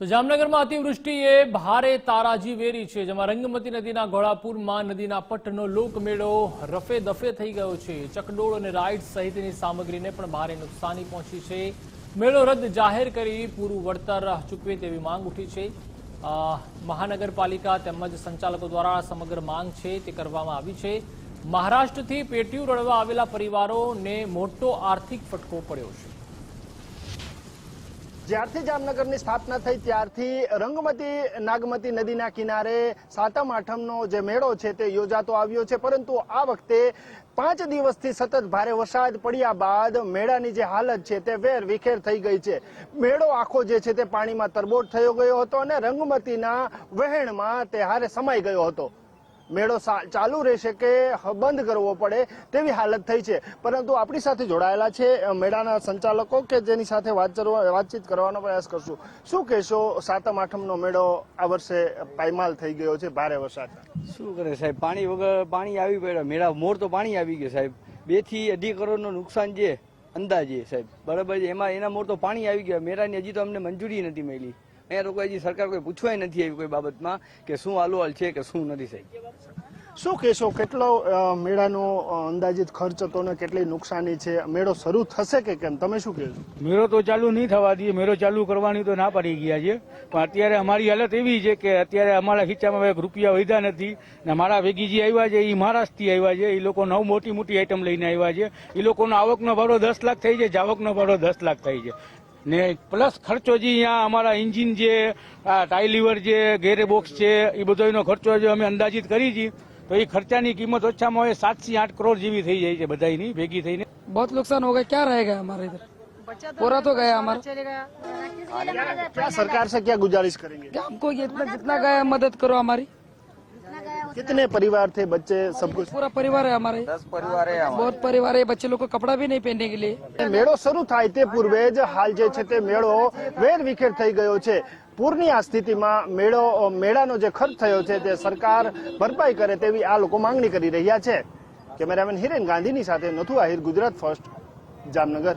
તો જામનગરમાં અતિવૃષ્ટિએ ભારે તારાજી વેરી છે, જેમાં રંગમતી નદીના ઘોડાપુરમાં નદીના પટનો લોકમેળો રફે દફે થઈ ગયો છે. ચકડોળ અને રાઇડ સહિતની સામગ્રીને પણ ભારે નુકસાની પહોંચી છે. મેળો રદ જાહેર કરી પૂરું વળતર ચૂકવે તેવી માંગ ઉઠી છે. મહાનગરપાલિકા તેમજ સંચાલકો દ્વારા સમગ્ર માંગ છે તે કરવામાં આવી છે. મહારાષ્ટ્રથી પેટીયું રડવા આવેલા પરિવારોને મોટો આર્થિક ફટકો પડ્યો છે. જ્યારથી જામનગરની સ્થાપના થઈ, ત્યારથી રંગમતી, નાગમતી નદીના કિનારે સાતમ આઠમનો જે મેળો છે તે યોજાતો આવ્યો છે. પરંતુ આ વખતે પાંચ દિવસથી સતત ભારે વરસાદ પડ્યા બાદ મેળાની જે હાલત છે તે વેર વિખેર થઈ ગઈ છે. મેળો આખો જે છે તે પાણીમાં તરબોટ થયો ગયો હતો અને રંગમતીના વહેણમાં તે હારે સમાઈ ગયો હતો. મેળો ચાલુ રહેશે કે બંધ કરવો પડે તેવી હાલત થઈ છે. પરંતુ આપણી સાથે જોડાયેલા છે મેળાના સંચાલકો કે જેની સાથે વાતચીત કરવાનો પ્રયાસ કરશું. શું કહેશો? સાતમ, આઠમનો મેળો આ વર્ષે પાયમાલ થઈ ગયો છે, ભારે વરસાદ. શું કરે સાહેબ? પાણી વગર પાણી આવી પડ્યા. મેળા મોર તો પાણી આવી ગયું સાહેબ. બેથી અઢી કરોડનું નુકસાન છે અંદાજે સાહેબ. બરાબર એમાં એના મોર તો પાણી આવી ગયા. મેળાની હજી તો અમને મંજૂરી નથી મળી. અહીંયા તો કોઈ હજી સરકાર કોઈ પૂછવાય નથી આવી કોઈ બાબતમાં કે શું હાલવાલ છે કે શું નથી સાહેબ શું કહેશો? કેટલો મેળાનો અંદાજિત ખર્ચ હતો ને કેટલી નુકસાની છે? મેળો શરૂ થશે કે કેમ? તમે શું કહેશો? મેળો તો ચાલુ નહીં થવા દઈએ. મેળો ચાલુ કરવાની તો ના પાડી ગયા છે. પણ અત્યારે અમારી હાલત એવી છે કે અત્યારે અમારા ખીચામાં એક રૂપિયા વધ્યા નથી ને મારા ભેગી જે આવ્યા છે એ મહારાષ્ટ્રથી આવ્યા છે. એ લોકો નવ મોટી મોટી આઈટમ લઈને આવ્યા છે. એ લોકોનો આવકનો ભાડો દસ લાખ થઈ છે જાવકનો ભાડો દસ લાખ થઈ છે. ને પ્લસ ખર્ચો જે અહીંયા અમારા એન્જિન છે આ ટાઈલીવર છે ગેરે બોક્સ છે એ બધો એનો ખર્ચો જે અમે અંદાજિત કરી છે તો એ ખર્ચાની કિંમત ઓછામાં હોય સાત થી આઠ કરોડ જેવી થઈ જાય છે બધાની ભેગી થઈને बहुत नुकसान हो गया क्या रहेगा हमारे इधर पूरा तो गया हमारा क्या सरकार से क्या गुजारिश करेंगे क्या हमको ये इतना कितना गया मदद करो हमारी कितने परिवार थे बच्चे सब कुछ पूरा परिवार है हमारे दस परिवार है बहुत परिवार है बच्चे लोग को कपड़ा भी नहीं पहनने के लिए મેળો શરૂ થાય તે પૂર્વે જ હાલ જે છે તે મેળો વેર વિખેર થઈ ગયો છે પૂરની આ સ્થિતિમાં મેળો મેળાનો જે ખર્ચ થયો છે તે સરકાર ભરપાઈ કરે તેવી આ લોકો માંગણી કરી રહ્યા છે કેમેરામેન હિરેન ગાંધીની સાથે નથુ આહિર ગુજરાત ફર્સ્ટ જામનગર